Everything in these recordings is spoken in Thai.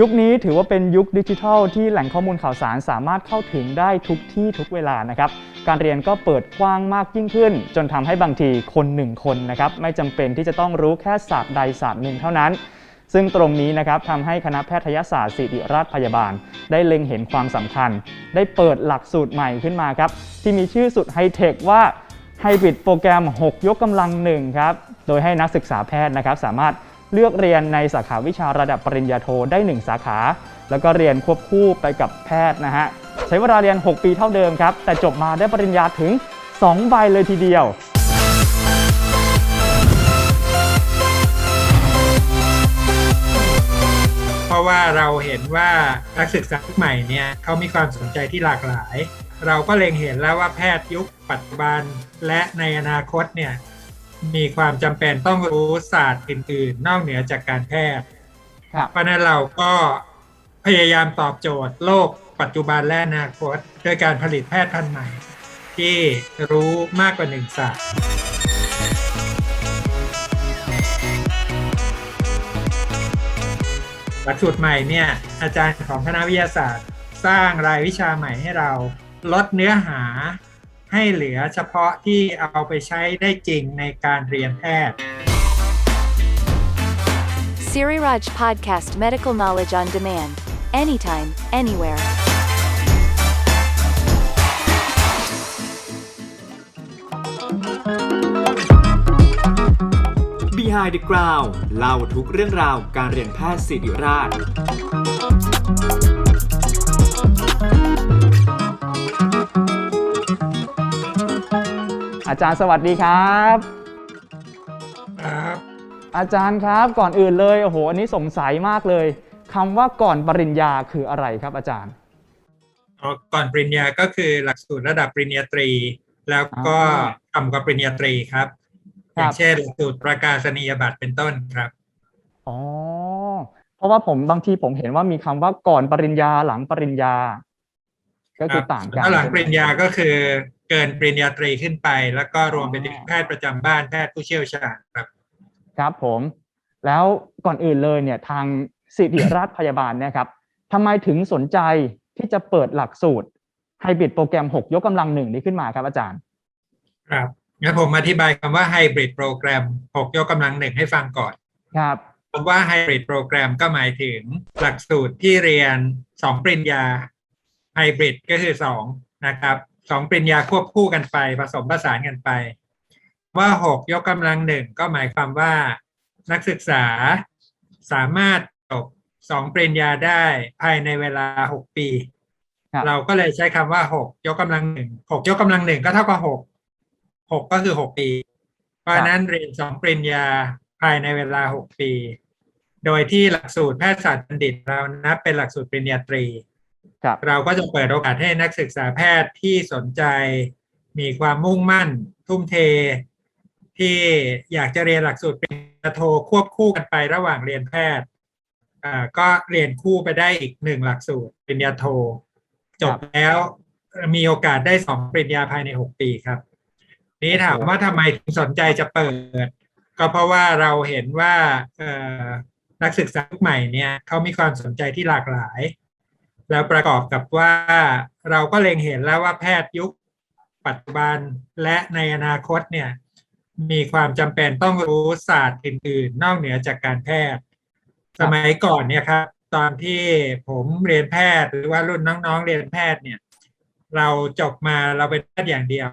ยุคนี้ถือว่าเป็นยุคดิจิทัลที่แหล่งข้อมูลข่าวสารสามารถเข้าถึงได้ทุกที่ทุกเวลานะครับ การเรียนก็เปิดกว้างมากยิ่งขึ้น จนทำให้บางทีคนหนึ่งคนนะครับไม่จำเป็นที่จะต้องรู้แค่ศาสตร์ใดศาสตร์หนึ่งเท่านั้น ซึ่งตรงนี้นะครับทำให้คณะแพทยศาสตร์ศิริราชพยาบาล ได้เล็งเห็นความสำคัญ ได้เปิดหลักสูตรใหม่ขึ้นมาครับที่มีชื่อสุดไฮเทคว่าไฮบริดโปรแกรม 6 ยกกำลังหนึ่งครับ โดยให้นักศึกษาแพทย์นะครับสามารถ เลือกเรียนในสาขาวิชาระดับปริญญาโทได้ 1 สาขา แล้วก็เรียนควบคู่ไปกับแพทย์นะฮะ ใช้เวลาเรียน 6 ปีเท่าเดิมครับ แต่จบมาได้ปริญญาถึง 2 ใบเลยทีเดียวเพราะว่าเราเห็นว่านักศึกษาใหม่เนี่ยเขามีความสนใจที่หลากหลาย เราก็เล็งเห็นแล้วว่าแพทย์ยุคปัจจุบัน และในอนาคตเนี่ย มีความจำเป็นต้องรู้ศาสตร์อื่น ๆ นอกเหนือจากการแพทย์ครับ เพราะฉะนั้นเราก็พยายามตอบโจทย์โลกปัจจุบันและอนาคตด้วยการผลิตแพทย์พันธุ์ใหม่ ที่รู้มากกว่าหนึ่งศาสตร์ หลักสูตรใหม่เนี่ยอาจารย์ของคณะวิทยาศาสตร์ สร้างรายวิชาใหม่ให้เราลดเนื้อหา ให้เหลือเฉพาะที่เอาไปใช้ได้จริงในการเรียนแพทย์ Siriraj Podcast Medical Knowledge on Demand. Anytime, anywhere. Behind the Ground เล่าทุกเรื่องราวการเรียนแพทย์ศิริราช อาจารย์สวัสดีครับครับอาจารย์ครับก่อนอื่นเลยโอ้โหอันนี้สงสัยมากเลยคำว่าก่อนปริญญาคืออะไรครับอาจารย์อ๋อก่อนปริญญาก็คือหลักสูตรระดับปริญญาตรี แล้วก็อ่าต่ำกว่าปริญญาตรีครับครับอย่างเช่นหลักสูตรประกาศนียบัตรเป็นต้นครับอ๋อเพราะว่าผมบางทีผมเห็นว่ามีคำว่าก่อนปริญญาหลังปริญญา ก็คือต่างกันถ้าหลังปริญญาก็คือ เกินปริญญาตรีขึ้นไป แล้วก็รวมไปถึงแพทย์ประจำบ้านแพทย์ผู้เชี่ยวชาญครับ ครับผม แล้วก่อนอื่นเลยเนี่ยทางศิริราชพยาบาลเนี่ยครับทำไมถึงสนใจที่จะเปิดหลักสูตรไฮบริดโปรแกรม 6 ยกกำลังหนึ่งนี้ขึ้นมาครับอาจารย์ ครับงั้นผมอธิบายคำว่าไฮบริดโปรแกรม 6 ยกกำลังหนึ่งให้ฟังก่อน ครับคำว่าไฮบริดโปรแกรมก็หมายถึงหลักสูตรที่เรียน 2 ปริญญาไฮบริดก็คือ 2 นะครับ สองปริญญาควบคู่กันไป ผสมผสานกันไป ว่า6ยกกำลังหนึ่งก็หมายความว่านักศึกษาสามารถจบสองปริญญาได้ภายในเวลา6ปีครับเราก็เลยใช้คำว่า6ยกกำลังหนึ่งหกยกกำลังหนึ่งก็เท่ากับ6 6ก็คือ6ปี เพราะฉะนั้นเรียนสองปริญญาภายในเวลา6ปี โดยที่หลักสูตรแพทยศาสตร์บัณฑิตเรานับเป็นหลักสูตรปริญญาตรีครับ เราก็จะเปิดโอกาสให้นักศึกษาแพทย์ที่สนใจมีความมุ่งมั่น ทุ่มเท ที่อยากจะเรียนหลักสูตรปริญญาโทควบคู่กันไประหว่างเรียนแพทย์ก็เรียนคู่ไปได้อีกหนึ่งหลักสูตรปริญญาโท จบแล้วมีโอกาสได้สองปริญญาภายในหกปีครับ นี้ถามว่าทำไมถึงสนใจจะเปิด ก็เพราะว่าเราเห็นว่านักศึกษาใหม่เนี่ยเขามีความสนใจที่หลากหลาย แล้วประกอบกับว่าเราก็เล็งเห็นแล้วว่าแพทย์ยุคปัจจุบันและในอนาคตเนี่ยมีความจำเป็นต้องรู้ศาสตร์อื่น ๆ นอกเหนือจากการแพทย์ สมัยก่อนเนี่ยครับตอนที่ผมเรียนแพทย์หรือว่ารุ่นน้องๆเรียนแพทย์เนี่ย เราจบมาเราเป็นแพทย์อย่างเดียว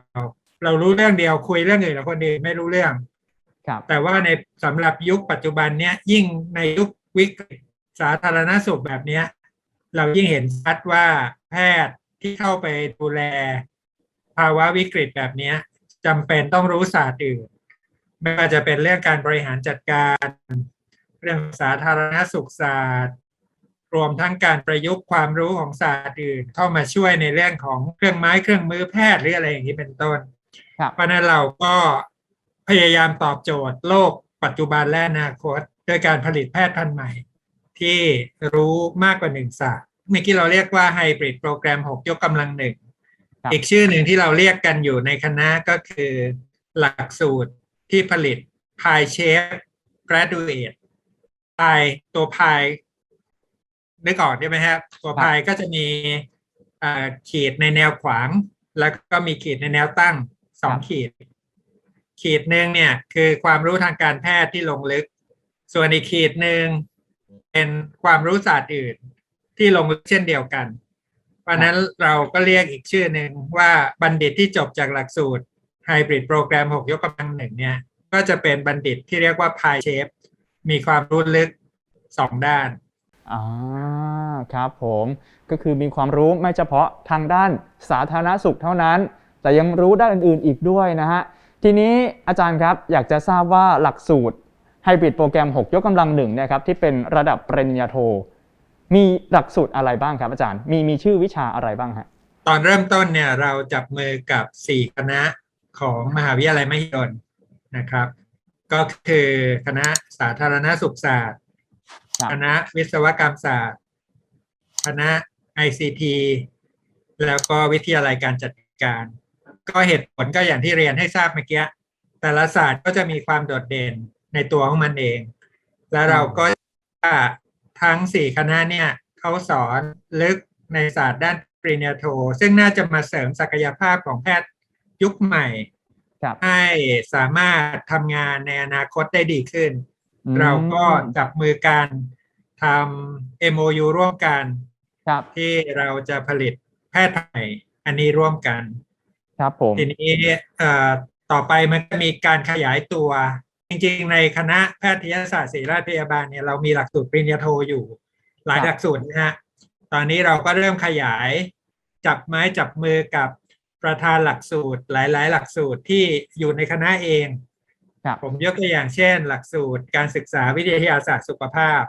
เรารู้เรื่องเดียวคุยเรื่องอื่นแล้วคนอื่นไม่รู้เรื่องครับแต่ว่าในสำหรับยุคปัจจุบันเนี้ยยิ่งในยุควิกฤตสาธารณสุขแบบเนี้ย เรายิ่งเห็นชัดว่าแพทย์ที่เข้าไปดูแล ภาวะวิกฤตแบบเนี้ยจำเป็นต้องรู้ศาสตร์อื่น ไม่ว่าจะเป็นเรื่องการบริหารจัดการ เรื่องสาธารณสุขศาสตร์ รวมทั้งการประยุกต์ความรู้ของศาสตร์อื่น เข้ามาช่วยในเรื่องของเครื่องไม้เครื่องมือแพทย์หรืออะไรอย่างนี้เป็นต้นครับเพราะฉะนั้นเราก็พยายามตอบโจทย์โลกปัจจุบันและอนาคตด้วยการผลิตแพทย์พันธุ์ใหม่ ที่รู้มากกว่าหนึ่งศาสตร์ เมื่อกี้เราเรียกว่าไฮบริดโปรแกรม6ยกกำลังหนึ่งครับอีกชื่อหนึ่งที่เราเรียกกันอยู่ในคณะก็คือหลักสูตรที่ผลิต Pi Shape Graduate Pi ตัว Pi นึกออกใช่ไหมครับตัวพายก็จะมีอ่าขีดในแนวขวาง แล้วก็มีขีดในแนวตั้งสองครับขีด ขีดหนึ่งเนี่ยคือความรู้ทางการแพทย์ที่ลงลึก ส่วนอีกขีดหนึ่งเป็นความรู้ศาสตร์อื่น ที่ลงลึกเช่นเดียวกัน เพราะฉะนั้นเราก็เรียกอีกชื่อหนึ่งว่าบัณฑิตที่จบจากหลักสูตรไฮบริดโปรแกรม 6 ยกกำลังหนึ่งเนี่ย ก็จะเป็นบัณฑิตที่เรียกว่าพายเชฟมีความรู้ลึกสองด้านอ่าครับผมก็คือมีความรู้ไม่เฉพาะทางด้านสาธารณสุขเท่านั้น แต่ยังรู้ด้านอื่นๆอีกด้วยนะฮะทีนี้อาจารย์ครับอยากจะทราบว่าหลักสูตรไฮบริดโปรแกรม 6 ยกกำลังหนึ่งเนี่ยครับที่เป็นระดับปริญญาโท มีหลักสูตรอะไรบ้างครับอาจารย์ มีมีชื่อวิชาอะไรบ้างฮะตอนเริ่มต้นเนี่ยเราจับมือกับสี่คณะของมหาวิทยาลัยมหิดลนะครับ ก็คือคณะสาธารณสุขศาสตร์ครับคณะวิศวกรรมศาสตร์ คณะ ICT แล้วก็วิทยาลัยการจัดการ ก็เหตุผลก็อย่างที่เรียนให้ทราบเมื่อกี้แต่ละศาสตร์ก็จะมีความโดดเด่นในตัวของมันเอง แล้วเราก็ว่า ทั้งสี่คณะเนี่ยเขาสอนลึกในศาสตร์ด้านปริญญาโท ซึ่งน่าจะมาเสริมศักยภาพของแพทย์ยุคใหม่ครับให้สามารถทำงานในอนาคตได้ดีขึ้นอืมเราก็จับมือกันทำ MOU ร่วมกันครับที่เราจะผลิตแพทย์ใหม่อันนี้ร่วมกัน ครับผม ทีนี้เอ่อต่อไปมันก็มีการขยายตัว จริงๆ ในคณะแพทยศาสตร์ศิริราชพยาบาลเนี่ยเรามีหลักสูตรปริญญาโทอยู่ หลายหลักสูตรนะฮะตอนนี้เราก็เริ่มขยายจับไม้จับมือกับประธานหลักสูตรหลาย ๆ หลักสูตรที่อยู่ในคณะเองครับผมยกตัวอย่างเช่น หลักสูตรการศึกษาวิทยาศาสตร์สุขภาพ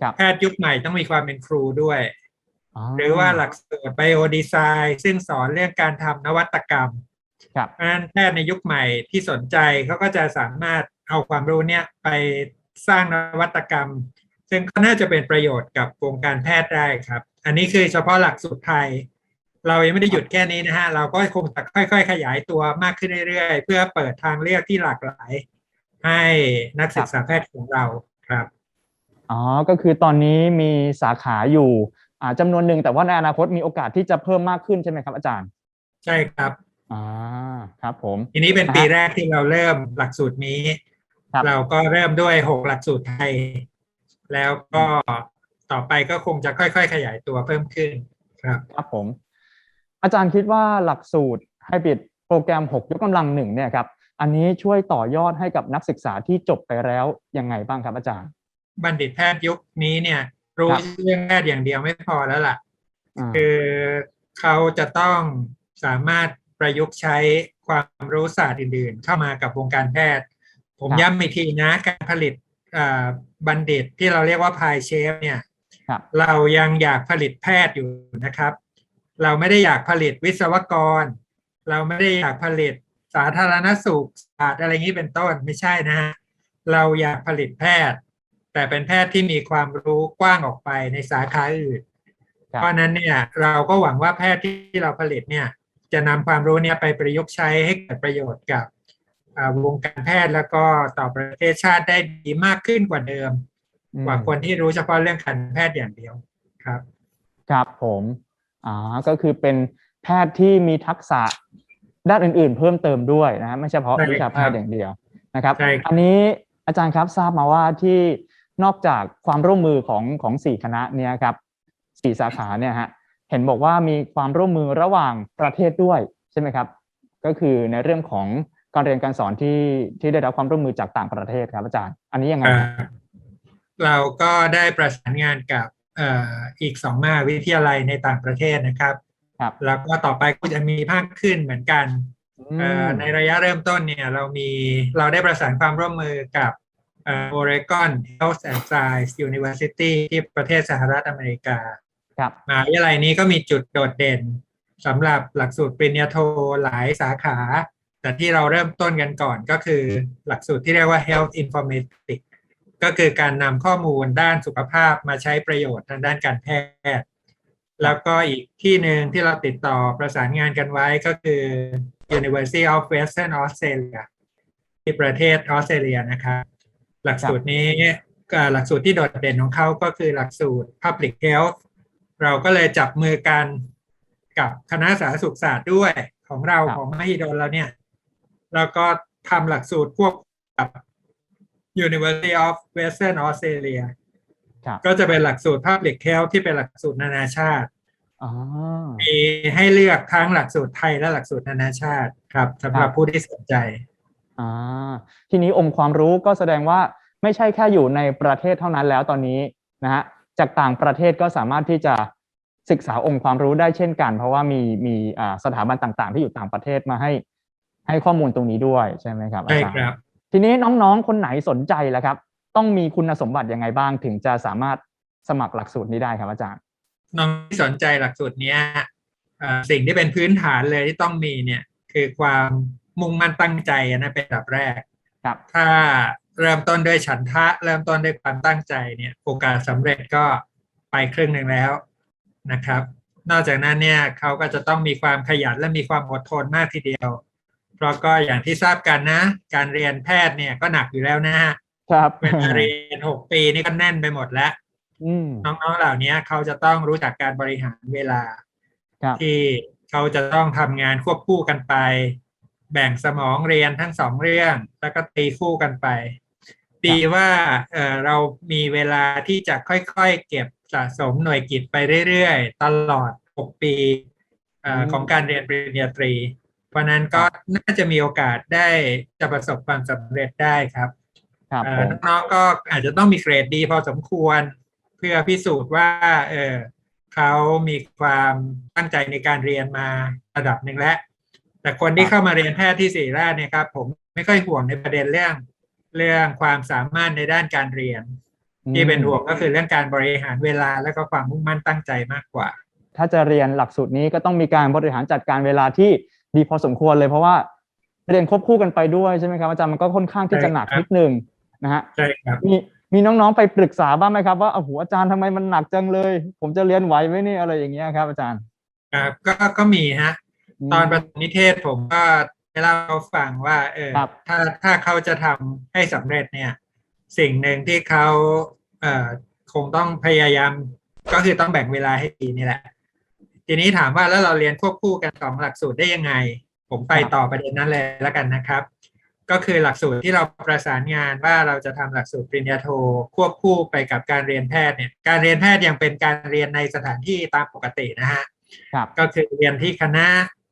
ครับแพทย์ยุคใหม่ต้องมีความเป็นครูด้วย หรือว่าหลักสูตรไบโอดีไซน์ซึ่งสอนเรื่องการทำนวัตกรรมครับเพราะฉะนั้นแพทย์ในยุคใหม่ที่สนใจเขาก็จะสามารถ เอาความรู้เนี่ยไปสร้างนวัตกรรม ซึ่งก็น่าจะเป็นประโยชน์กับวงการแพทย์ได้ครับ อันนี้คือเฉพาะหลักสูตรไทย เรายังไม่ได้หยุดแค่นี้นะฮะ เราก็คงจะค่อย ๆ ขยายตัวมากขึ้นเรื่อยๆ เพื่อเปิดทางเลือกที่หลากหลาย ให้นักศึกษาแพทย์ของเราครับอ๋อ ก็คือตอนนี้มีสาขาอยู่อ่าจำนวนหนึ่งแต่ว่าในอนาคตมีโอกาสที่จะเพิ่มมากขึ้นใช่ไหมครับ อาจารย์ ใช่ครับอ่าครับผม ทีนี้เป็นนะฮะปีแรกที่เราเริ่มหลักสูตรนี้ครับ เราก็เริ่มด้วยหกหลักสูตรไทย แล้วก็ต่อไปก็คงจะค่อย ๆ ขยายตัวเพิ่มขึ้นครับครับผม อาจารย์คิดว่าหลักสูตรไฮบริดโปรแกรม 6 ยกกำลังหนึ่งเนี่ยครับ อันนี้ช่วยต่อยอดให้กับนักศึกษาที่จบไปแล้วยังไงบ้างครับอาจารย์ บัณฑิตแพทย์ยุคนี้เนี่ย รู้ครับเรื่องแพทย์อย่างเดียวไม่พอแล้วล่ะอ่าคือเขาจะต้องสามารถประยุกต์ใช้ความรู้ศาสตร์อื่นๆ เข้ามากับวงการแพทย์ ผมย้ำอีกทีนะ การผลิตอ่าบัณฑิตที่เราเรียกว่าพายเชฟเนี่ยครับเรายังอยากผลิตแพทย์อยู่นะครับ เราไม่ได้อยากผลิตวิศวกร เราไม่ได้อยากผลิตสาธารณสุขศาสตร์อะไรอย่างนี้เป็นต้นไม่ใช่นะฮะเราอยากผลิตแพทย์ แต่เป็นแพทย์ที่มีความรู้กว้างออกไปในสาขาอื่นครับเพราะฉะนั้นเนี่ยเราก็หวังว่าแพทย์ที่เราผลิตเนี่ยจะนำความรู้เนี่ยไปประยุกต์ใช้ให้เกิดประโยชน์กับอ่า วงการแพทย์แล้วก็ต่อประเทศชาติได้ดีมากขึ้นกว่าเดิมอืมกว่าคนที่รู้เฉพาะเรื่องการแพทย์อย่างเดียวครับครับผมอ๋อก็คือเป็นแพทย์ที่มีทักษะด้านอื่น ๆ เพิ่มเติมด้วยนะฮะไม่เฉพาะใช่วิชาแพทย์อย่างเดียวนะครับใช่ครับอันนี้อาจารย์ครับทราบมาว่าที่นอกจากความร่วมมือของของสี่คณะเนี่ยครับสี่สาขาเนี่ยฮะเห็นบอกว่ามีความร่วมมือระหว่างประเทศด้วยใช่ไหมครับ ก็คือในเรื่องของ การเรียนการสอนที่ที่ได้รับความร่วมมือจากต่างประเทศครับอาจารย์ อันนี้ยังไงเอ่ครับอเราก็ได้ประสานงานกับเอ่ออีกสองมหาวิทยาลัยในต่างประเทศนะครับครับแล้วก็ต่อไปก็จะมีภาคขึ้นเหมือนกันเอ่อมในระยะเริ่มต้นเนี่ยเรามีเราได้ประสานความร่วมมือกับเอ่อ Oregon Health and Science University ที่ประเทศสหรัฐอเมริกาครับมหาวิทยาลัยนี้ก็มีจุดโดดเด่นสำหรับหลักสูตรปริญญาโทหลายสาขา แต่ที่เราเริ่มต้นกันก่อนก็คือหลักสูตรที่เรียกว่า Health Informatics ก็คือการนำข้อมูลด้านสุขภาพมาใช้ประโยชน์ทางด้านการแพทย์ แล้วก็อีกที่หนึ่งที่เราติดต่อประสานงานกันไว้ก็คือ University of Western Australia ที่ประเทศออสเตรเลียนะครับหลักสูตรนี้หลักสูตรที่โดดเด่นของเขาก็คือหลักสูตร Public Health เราก็เลยจับมือกันกับคณะสาธารณสุขศาสตร์ด้วยของเรารของมหิดลเราเนี่ย แล้วก็ทำหลักสูตรควบกับ University of Western Australia ครับก็จะเป็นหลักสูตร Public Health ที่เป็นหลักสูตรนานาชาติอ๋อมีให้เลือกทั้งหลักสูตรไทยและหลักสูตรนานาชาติครับสำหรับผู้ที่สนใจอ่าทีนี้องค์ความรู้ก็แสดงว่าไม่ใช่แค่อยู่ในประเทศเท่านั้นแล้วตอนนี้นะฮะจากต่างประเทศก็สามารถที่จะศึกษาองค์ความรู้ได้เช่นกัน เพราะว่ามีมีอ่าสถาบันต่าง ๆ ที่อยู่ต่างประเทศมาให้ ให้ข้อมูลตรงนี้ด้วยใช่ไหมครับอาใช่จารย์ครับ ทีนี้น้องๆ คนไหนสนใจแล้วครับ ต้องมีคุณสมบัติยังไงบ้างถึงจะสามารถสมัครหลักสูตรนี้ได้ครับอาจารย์ น้องที่สนใจหลักสูตรเนี้ยเอ่อสิ่งที่เป็นพื้นฐานเลยที่ต้องมีเนี่ยคือความมุ่งมั่นตั้งใจอันนะเป็นอันดับแรกครับ ถ้าเริ่มต้นด้วยฉันทะ เริ่มต้นด้วยความตั้งใจเนี่ยโอกาสสำเร็จก็ไปครึ่งหนึ่งแล้วนะครับ นอกจากนั้นเนี่ยเขาก็จะต้องมีความขยันและมีความอดทนมากทีเดียว เพราะก็อย่างที่ทราบกันนะ การเรียนแพทย์เนี่ยก็หนักอยู่แล้วนะฮะครับเวลาเรียนหกปีนี่ก็แน่นไปหมดแล้วอืมน้องๆเหล่านี้เขาจะต้องรู้จักการบริหารเวลาครับที่เขาจะต้องทำงานควบคู่กันไป แบ่งสมองเรียนทั้งสองเรื่อง แล้วก็ตีคู่กันไป ดีว่าเอ่อเรามีเวลาที่จะค่อยๆ เก็บสะสมหน่วยกิจไปเรื่อยๆ ตลอด 6 ปีเอออืมของการเรียนปริญญาตรี เพราะฉะนั้นก็น่าจะมีโอกาสได้จะประสบความสำเร็จได้ครับครับเอ่ผอมน้องๆก็อาจจะต้องมีเกรดดีพอสมควร เพื่อพิสูจน์ว่า เออเขามีความตั้งใจในการเรียนมาระดับหนึ่งแล้วแต่คนที่เข้ามาเรียนแพทย์ที่ศิริราชเนี่ยครับ ผมไม่ค่อยห่วงในประเด็นเรื่อง เรื่องความสามารถในด้านการเรียน ที่เป็นห่วงก็คือเรื่องการบริหารเวลาและก็ความมุ่งมั่นตั้งใจมากกว่า ถ้าจะเรียนหลักสูตรนี้ก็ต้องมีการบริหารจัดการเวลาที่ ดีพอสมควรเลยเพราะว่าเรียนควบคู่กันไปด้วยใช่ไหมครับอาจารย์มันก็ค่อนข้างที่จะหนักใช่ครับนิดนึงนะฮะใช่ครับมีมีน้องๆไปปรึกษาบ้างไหมครับว่าโอ้โหอาจารย์ทำไมมันหนักจังเลย ผมจะเรียนไหวไหมเนี่ยอะไรอย่างเงี้ยครับ อาจารย์ครับก็ก็มีฮะมตอนประถมนิเทศผมก็ได้เล่าให้เขาฟังว่า เออครับถ้าถ้าเขาจะทำให้สำเร็จเนี่ย สิ่งหนึ่งที่เขาเอ่อคงต้องพยายาม ก็คือต้องแบ่งเวลาให้ดีนี่แหละ ทีนี้ถามว่าแล้วเราเรียนควบคู่กันสองหลักสูตรได้ยังไง ผมไปต่อประเด็นนั้นเลยแล้วกันนะครับ ก็คือหลักสูตรที่เราประสานงานว่าเราจะทำหลักสูตรปริญญาโทควบคู่ไปกับการเรียนแพทย์เนี่ยการเรียนแพทย์ยังเป็นการเรียนในสถานที่ตามปกตินะฮะครับก็คือเรียนที่คณะ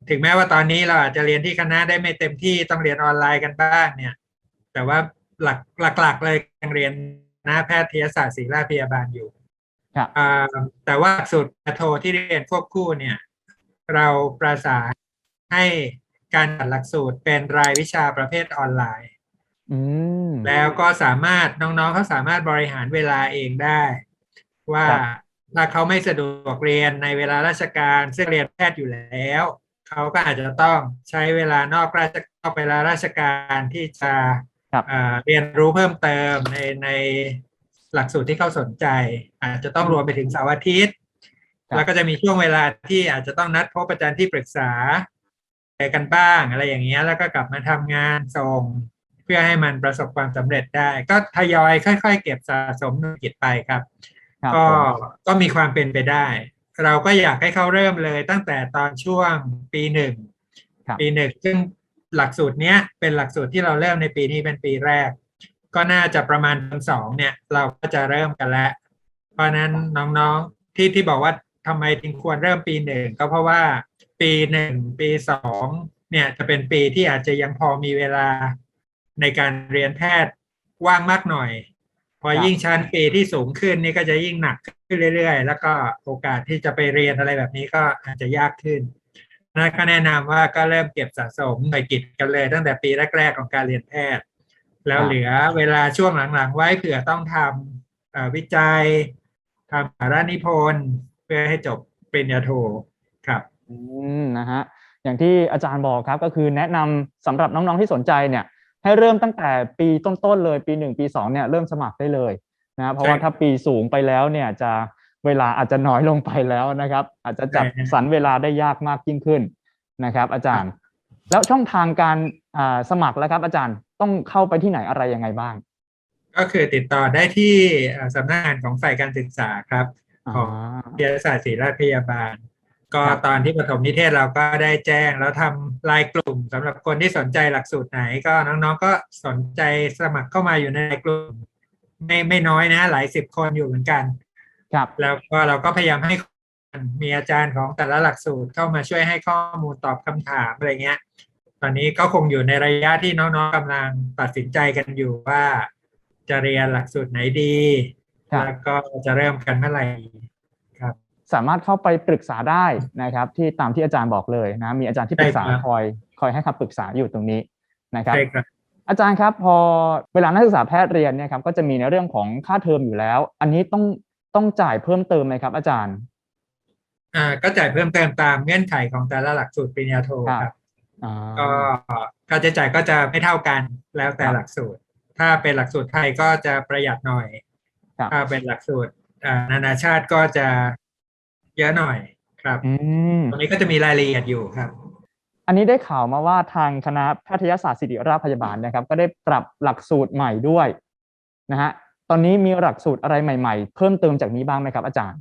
ถึงแม้ว่าตอนนี้เราอาจจะเรียนที่คณะได้ไม่เต็มที่ต้องเรียนออนไลน์กันบ้างเนี่ย แต่ว่าหลักหลักๆเลยยังเรียนคณะแพทยศาสตร์ศิริราชพยาบาลอยู่ครับอ่า แต่ว่าหลักสูตรโทที่เรียนควบคู่เนี่ย เราประสานให้การจัดหลักสูตรเป็นรายวิชาประเภทออนไลน์อืมแล้วก็สามารถน้องๆเขาสามารถบริหารเวลาเองได้ ว่าครับถ้าเขาไม่สะดวกเรียนในเวลาราชการซึ่งเรียนแพทย์อยู่แล้ว เขาก็อาจจะต้องใช้เวลานอกราชนอกเวลาราชการที่จะครับเอ่อเรียนรู้เพิ่มเติมในในหลักสูตรที่เขาสนใจ อาจจะต้องรวมไปถึงเสาร์อาทิตย์ครับแล้วก็จะมีช่วงเวลาที่อาจจะต้องนัดพบอาจารย์ที่ปรึกษาเจอกันบ้างอะไรอย่างเงี้ย แล้วก็กลับมาทำงานส่งเพื่อให้มันประสบความสำเร็จได้ ก็ทยอยค่อย ๆ เก็บสะสมหน่วยกิจไปครับครับก็ผมก็มีความเป็นไปได้ เราก็อยากให้เขาเริ่มเลยตั้งแต่ตอนช่วงปีหนึ่งครับปีหนึ่งซึ่งหลักสูตรเนี้ยเป็นหลักสูตรที่เราเริ่มในปีนี้เป็นปีแรก ก็น่าจะประมาณเดือนสองเนี่ย เราก็จะเริ่มกันแล้ว เพราะนั้นน้องๆที่ที่บอกว่าทำไมถึงควรเริ่มปีหนึ่งก็เพราะว่าปีหนึ่งปีสองเนี่ยจะเป็นปีที่อาจจะยังพอมีเวลาในการเรียนแพทย์ว่างมากหน่อย พอยิ่งชั้นปีที่สูงขึ้นนี่ก็จะยิ่งหนักขึ้นเรื่อยๆ แล้วก็โอกาสที่จะไปเรียนอะไรแบบนี้ก็อาจจะยากขึ้นนั่นก็แนะนำว่าก็เริ่มเก็บสะสมหน่วยกิจกันเลย ตั้งแต่ปีแรกๆของการเรียนแพทย์ แล้วเหลือเวลาช่วงหลังๆ ไว้เผื่อต้องทำวิจัย ทำสารานิพนธ์เพื่อให้จบปริญญาโทครับอืมนะฮะอย่างที่อาจารย์บอกครับก็คือแนะนำสำหรับน้องๆที่สนใจเนี่ยให้เริ่มตั้งแต่ปีต้นๆเลยปีหนึ่งปีสองเนี่ยเริ่มสมัครได้เลยนะเพราะว่าใช่ถ้าปีสูงไปแล้วเนี่ยจะเวลาอาจจะน้อยลงไปแล้วนะครับ อาจจะจัดใช่ครับสรรเวลาได้ยากมากยิ่งขึ้นนะครับ อาจารย์ แล้วช่องทางการอ่าสมัครแล้วครับ อาจารย์ต้องเข้าไปที่ไหนอะไรยังไงบ้าง ก็คือติดต่อได้ที่เอ่อสำนักงานของฝ่ายการศึกษาครับอ๋อของวิทยาศาสตร์ศิริราชพยาบาล ก็ครับตอนที่ปฐมนิเทศเราก็ได้แจ้ง แล้วทำรายกลุ่มสำหรับคนที่สนใจหลักสูตรไหน ก็น้องๆก็สนใจสมัครเข้ามาอยู่ในกลุ่ม ไม่ไม่น้อยนะ หลายสิบคนอยู่เหมือนกันครับแล้วก็เราก็พยายามให้มีอาจารย์ของแต่ละหลักสูตรเข้ามาช่วยให้ข้อมูลตอบคำถามอะไรเงี้ย ตอนนี้ก็คงอยู่ในระยะที่น้องๆกำลังตัดสินใจกันอยู่ว่า จะเรียนหลักสูตรไหนดีครับแล้วก็จะเริ่มกันเมื่อไหร่ครับ สามารถเข้าไปปรึกษาได้นะครับ ที่ตามที่อาจารย์บอกเลยนะ มีอาจารย์ที่ปรึกษาใช่ครับคอยคอยให้คำปรึกษาอยู่ตรงนี้นะครับใช่ครับอาจารย์ครับพอเวลานักศึกษาแพทย์เรียนเนี่ยครับก็จะมีในเรื่องของค่าเทอมอยู่แล้ว อันนี้ต้องต้องจ่ายเพิ่มเติมไหมครับ อาจารย์อ่าก็จ่ายเพิ่มเติมตามเงื่อนไขของแต่ละหลักสูตรปริญญาโทครับครับอ่าก็ค่าใช้จ่ายก็จะไม่เท่ากันแล้วแต่ครับหลักสูตร ถ้าเป็นหลักสูตรไทยก็จะประหยัดหน่อยครับถ้าเป็นหลักสูตรอ่านานาชาติก็จะเยอะหน่อยครับอืมตรงนี้ก็จะมีรายละเอียดอยู่ครับ อันนี้ได้ข่าวมาว่าทางคณะแพทยศาสตร์ศิริราชพยาบาลนะครับ ก็ได้ปรับหลักสูตรใหม่ด้วยนะฮะตอนนี้มีหลักสูตรอะไรใหม่ๆ เพิ่มเติมจากนี้บ้างไหมครับ อาจารย์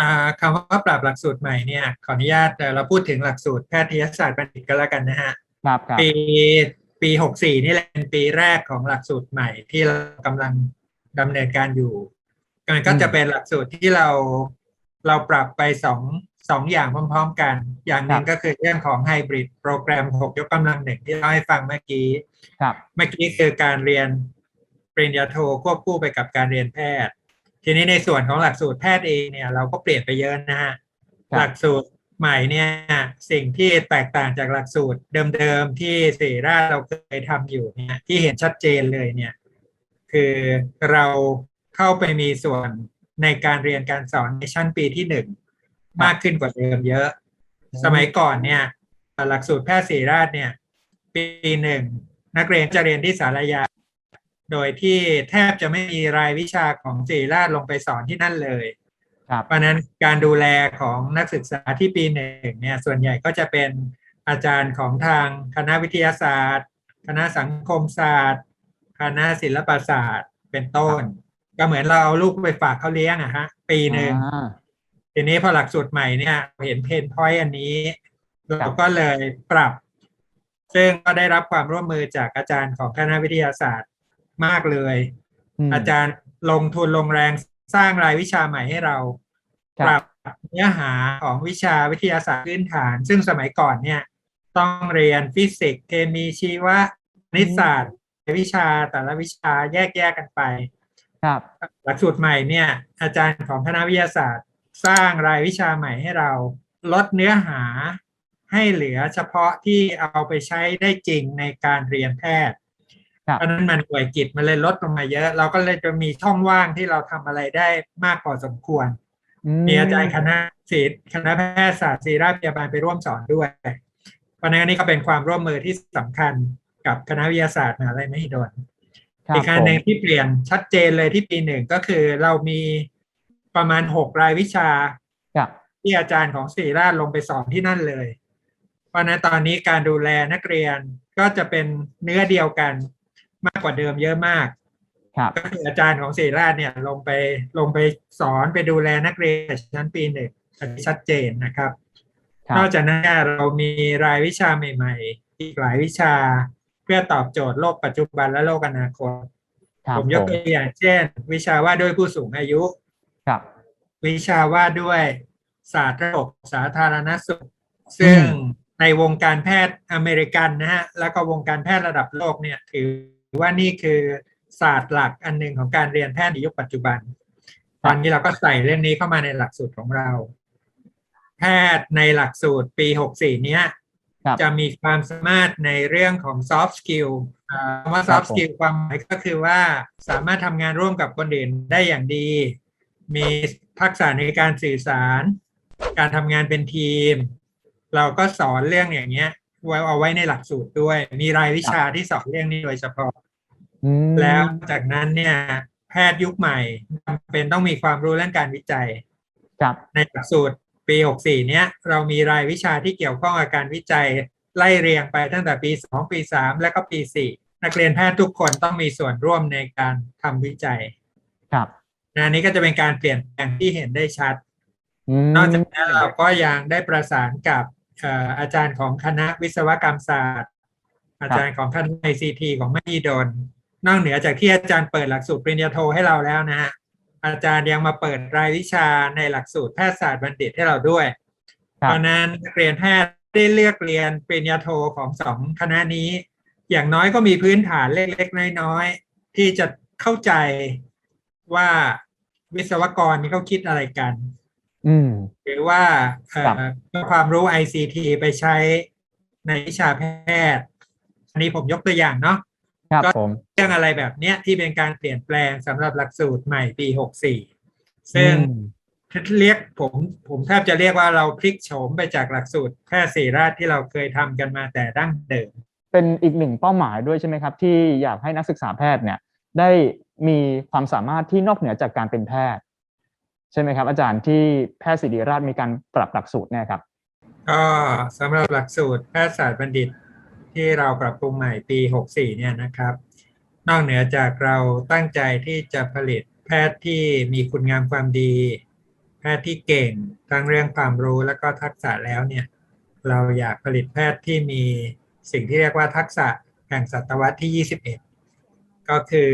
อ่าคำว่าปรับหลักสูตรใหม่เนี่ยขออนุญาตเอ่อเราพูดถึงหลักสูตรแพทยศาสตร์บัณฑิตก็แล้วกันนะฮะครับครับปี ปีหกสี่นี่แหละเป็นปีแรกของหลักสูตรใหม่ที่เรากำลังดำเนินการอยู่มันก็จะเป็นหลักสูตรที่เราเราปรับไปสองสองอย่างพร้อม ๆ กัน อย่างหนึ่งก็คือเรื่องของไฮบริดโปรแกรมหกยกกำลังหนึ่งที่เราให้ฟังเมื่อกี้ครับเมื่อกี้คือการเรียนปริญญาโทควบคู่ไปกับการเรียนแพทย์ ทีนี้ในส่วนของหลักสูตรแพทย์เองเนี่ยเราก็เปลี่ยนไปเยอะนะฮะครับหลักสูตร ใหม่เนี่ยสิ่งที่แตกต่างจากหลักสูตรเดิมๆที่ศิริราชเราเคยทำอยู่เนี่ยที่เห็นชัดเจนเลยเนี่ยคือเราเข้าไปมีส่วนในการเรียนการสอนในชั้นปีที่หนึ่งมากขึ้นกว่าเดิมเยอะ สมัยก่อนเนี่ยหลักสูตรแพทย์ศริราชเนี่ย ปีหนึ่งนักเรียนจะเรียนที่สารยา โดยที่แทบจะไม่มีรายวิชาของศริราชลงไปสอนที่นั่นเลย เพราะฉะนั้นการดูแลของนักศึกษาที่ปีหนึ่งเนี่ยส่วนใหญ่ก็จะเป็นอาจารย์ของทางคณะวิทยาศาสตร์ คณะสังคมศาสตร์ คณะศิลปศาสตร์เป็นต้น ก็เหมือนเราเอาลูกไปฝากเขาเลี้ยงอะฮะปีหนึ่งอ่าทีนี้พอหลักสูตรใหม่เนี่ยเห็นเพนพอยต์อันนี้ครัเราบก็เลยปรับ ซึ่งก็ได้รับความร่วมมือจากอาจารย์ของคณะวิทยาศาสตร์มากเลยมอาจารย์ลงทุนลงแรงสร้างรายวิชาใหม่ให้เราค ปรัรับบเนื้อหาของวิชาวิทยาศาสตร์พื้นฐาน ซึ่งสมัยก่อนเนี่ย ต้องเรียนฟิสิกส์เคมีชีวะคณิตศาสตร์วิชาแต่ละวิชาแยกแยกกันไป ครับ หลักสูตรใหม่เนี่ย อาจารย์ของคณะวิทยาศาสตร์ สร้างรายวิชาใหม่ให้เราลดเนื้อหาให้เหลือเฉพาะที่เอาไปใช้ได้จริงในการเรียนแพทย์ครับเพราะฉะนั้นมันหน่วยกิจมันเลยลดลงมาเยอะ เราก็เลยจะมีช่องว่างที่เราทำอะไรได้มากพอสมควร มีอาจารย์คณะศิลป์คณะแพทยศาสตร์ศิริราชพยาบาลไปร่วมสอนด้วย เพราะฉะนั้นอันนี้ก็เป็นความร่วมมือที่สำคัญกับคณะวิทยาศาสตร์มหาลัยมหิดลครับอีกการหนึ่งผมที่เปลี่ยนชัดเจนเลยที่ปีหนึ่งก็คือเรามีประมาณหกรายวิชาครับที่อาจารย์ของศิริราชลงไปสอนที่นั่นเลย เพราะฉะนั้นตอนนี้การดูแลนักเรียนก็จะเป็นเนื้อเดียวกันมากกว่าเดิมเยอะมากครับ ก็คืออาจารย์ของศิริราชเนี่ยลงไปลงไปสอนไปดูแลนักเรียนชั้นปีหนึ่งอันนี้ชัดเจนนะครับครับ นอกจากนั้นเนี่ยเรามีรายวิชาใหม่ๆ อีกหลายวิชาเพื่อตอบโจทย์โลกปัจจุบันและโลกอนาคตครับผมยกตัวอย่างเช่น วิชาว่าด้วยผู้สูงอายุครับวิชาว่าด้วยศาสตร์ระบบสาธารณสุข ซึ่งอืมในวงการแพทย์อเมริกันนะฮะแล้วก็วงการแพทย์ระดับโลกเนี่ยถือว่านี่คือ ศาสตร์หลักอันหนึ่งของการเรียนแพทย์ในยุคปัจจุบัน ตอนนี้เราก็ใส่เรื่องนี้เข้ามาในหลักสูตรของเรา แพทย์ในหลักสูตรปี64เนี้ยครับจะมีความสามารถในเรื่องของ soft skill อ่าคำว่าครับ soft skill ความหมายก็คือว่าสามารถทำงานร่วมกับคนอื่นได้อย่างดี มีทักษะในการสื่อสาร การทำงานเป็นทีม เราก็สอนเรื่องอย่างเงี้ยไว้เอาไว้ในหลักสูตรด้วย มีรายวิชาที่สอนเรื่องนี้โดยเฉพาะอืม แล้วจากนั้นเนี่ยแพทย์ยุคใหม่จำเป็นต้องมีความรู้เรื่องการวิจัยครับในหลักสูตรปี 64 เนี้ยเรามีรายวิชาที่เกี่ยวข้องกับการวิจัยไล่เรียงไปตั้งแต่ปี 2 ปี 3 และก็ปีนักเรียนแพทย์ทุกคนต้องมีส่วนร่วมในการทำวิจัย ครับนะอันนี้ก็จะเป็นการเปลี่ยนแปลงที่เห็นได้ชัดมนอกจากนั้นเราก็ยังได้ประสานกับเอ่ออาจารย์ของคณะวิศวกรรมศาสตร์ อาจารย์ของคณะไอซีทีของมหิดล นอกเหนือจากที่อาจารย์เปิดหลักสูตรปริญญาโทให้เราแล้วนะฮะอาจารย์ยังมาเปิดรายวิชาในหลักสูตรแพทยศาสตร์บัณฑิตให้เราด้วยครับเพราะฉะนั้นนักเรียนแพทย์ได้เลือกเรียนปริญญาโทของสองคณะนี้ อย่างน้อยก็มีพื้นฐานเล็กๆน้อยๆที่จะเข้าใจว่าวิศวกรนี่เขาคิดอะไรกัน อืมหรือว่าเอ่ครับอเอาความรู้ ICT ไปใช้ในวิชาแพทย์ อันนี้ผมยกตัวอย่างเนาะ ครับก็ผมเรื่องอะไรแบบเนี้ยที่เป็นการเปลี่ยนแปลงสำหรับหลักสูตรใหม่ปี64ซึ่งอืมเรียกผมผมแทบจะเรียกว่าเราพลิกโฉมไปจากหลักสูตรแพทย์ศิริราชที่เราเคยทำกันมาแต่ดั้งเดิม เป็นอีกหนึ่งเป้าหมายด้วยใช่ไหมครับ ที่อยากให้นักศึกษาแพทย์เนี่ย ได้มีความสามารถที่นอกเหนือจากการเป็นแพทย์ ใช่ไหมครับ อาจารย์ที่แพทย์ศิริราชมีการปรับหลักสูตรเนี่ยครับก็สำหรับหลักสูตรแพทยศาสตร์บัณฑิต ที่เราปรับปรุงใหม่ปี 64 เนี่ยนะครับ นอกเหนือจากเราตั้งใจที่จะผลิตแพทย์ที่มีคุณงามความดี แพทย์ที่เก่งทั้งเรื่องความรู้และก็ทักษะแล้วเนี่ยเราอยากผลิตแพทย์ที่มีสิ่งที่เรียกว่าทักษะแห่งศตวรรษที่ 21 ก็คือ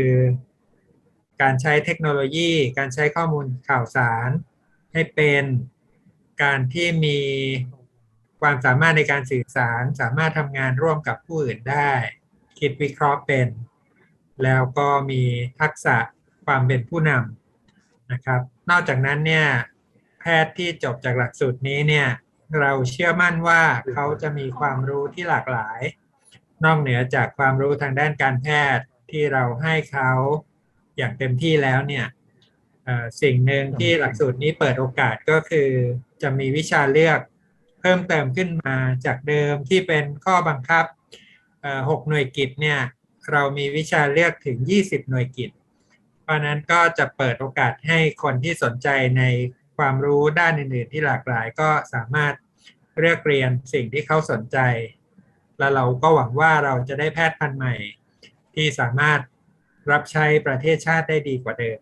การใช้เทคโนโลยี การใช้ข้อมูลข่าวสารให้เป็นการที่มี ความสามารถในการสื่อสารสามารถทำงานร่วมกับผู้อื่นได้ คิดวิเคราะห์เป็น แล้วก็มีทักษะความเป็นผู้นำนะครับ นอกจากนั้นเนี่ยแพทย์ที่จบจากหลักสูตรนี้เนี่ยเราเชื่อมั่นว่าเขาจะมีความรู้ที่หลากหลาย นอกเหนือจากความรู้ทางด้านการแพทย์ที่เราให้เขาอย่างเต็มที่แล้วเนี่ยสิ่งหนึ่งที่หลักสูตรนี้เปิดโอกาสก็คือจะมีวิชาเลือก เพิ่มเติมขึ้นมาจากเดิมที่เป็นข้อบังคับเอ่อหน่วยกิจเนี่ยเรามีวิชาเลือกถึง 20 หน่วยกิจ เพราะนั้นก็จะเปิดโอกาสให้คนที่สนใจในความรู้ด้านอื่นๆที่หลากหลายก็สามารถเลือกเรียนสิ่งที่เขาสนใจ แล้วเราก็หวังว่าเราจะได้แพทย์พันธุ์ใหม่ ที่สามารถรับใช้ประเทศชาติได้ดีกว่าเดิม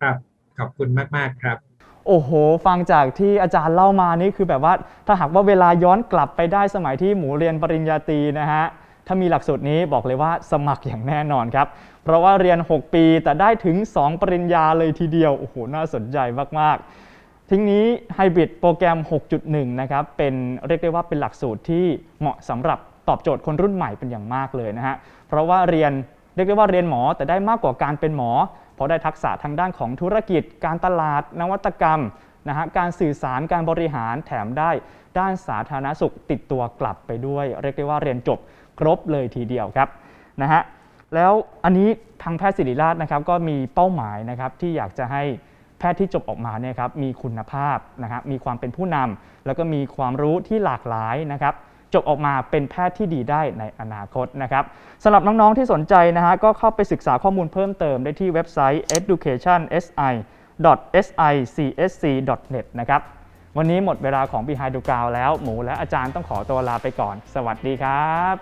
ครับ ขอบคุณมาก ๆ ครับ โอ้โห ฟังจากที่อาจารย์เล่ามานี่คือแบบว่าถ้าหากว่าเวลาย้อนกลับไปได้สมัยที่หมูเรียนปริญญาตรีนะฮะถ้ามีหลักสูตรนี้บอกเลยว่าสมัครอย่างแน่นอนครับ เพราะว่าเรียน 6 ปีแต่ได้ถึง 2 ปริญญาเลยทีเดียว โอ้โห น่าสนใจมาก ๆทีนี้ไฮบริดโปรแกรม 6.1 นะครับ เป็นเรียกได้ว่าเป็นหลักสูตรที่เหมาะสำหรับตอบโจทย์คนรุ่นใหม่เป็นอย่างมากเลยนะฮะ เพราะว่าเรียนเรียกได้ว่าเรียนหมอแต่ได้มากกว่าการเป็นหมอ เพราะได้ทักษะทางด้านของธุรกิจ การตลาด นวัตกรรมนะฮะการสื่อสารการบริหารแถมได้ ด้านสาธารณสุขติดตัวกลับไปด้วย เรียกได้ว่าเรียนจบครบเลยทีเดียวครับนะฮะแล้วอันนี้ทางแพทย์ศิริราชนะครับก็มีเป้าหมายนะครับที่อยากจะให้แพทย์ที่จบออกมาเนี่ยครับมีคุณภาพนะครับมีความเป็นผู้นำแล้วก็มีความรู้ที่หลากหลายนะครับ จบออกมาเป็นแพทย์ที่ดีได้ในอนาคตนะครับสำหรับน้องๆที่สนใจนะฮะก็เข้าไปศึกษาข้อมูลเพิ่มเติมได้ที่เว็บไซต์ educationsi.sicsc.net นะครับ วันนี้หมดเวลาของ Behind the Ground แล้ว หมูและอาจารย์ต้องขอตัวลาไปก่อน สวัสดีครับ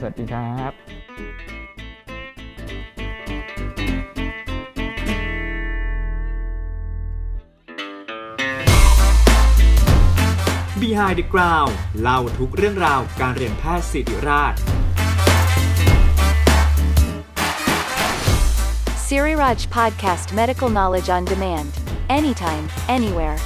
สวัสดีครับ Behind the Ground เล่าทุกเรื่องราวการเรียนแพทย์ศิริราช Siri Raj Podcast Medical Knowledge on Demand. Anytime, anywhere.